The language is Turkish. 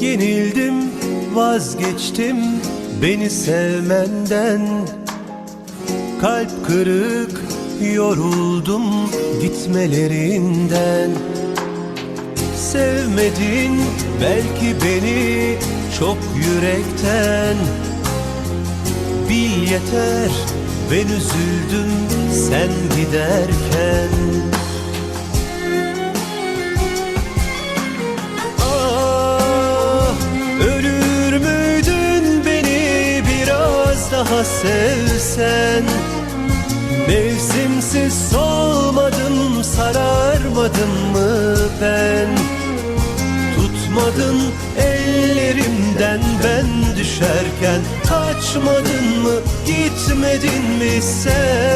Yenildim vazgeçtim. Beni sevmenden Kalp kırık yoruldum gitmelerinden. Sevmedin belki beni çok yürekten. Bil yeter ben üzüldüm sen giderken sevsen Mevsimsiz solmadım sararmadım mı ben? Tutmadın ellerimden ben düşerken Kaçmadın mı gitmedin mi sen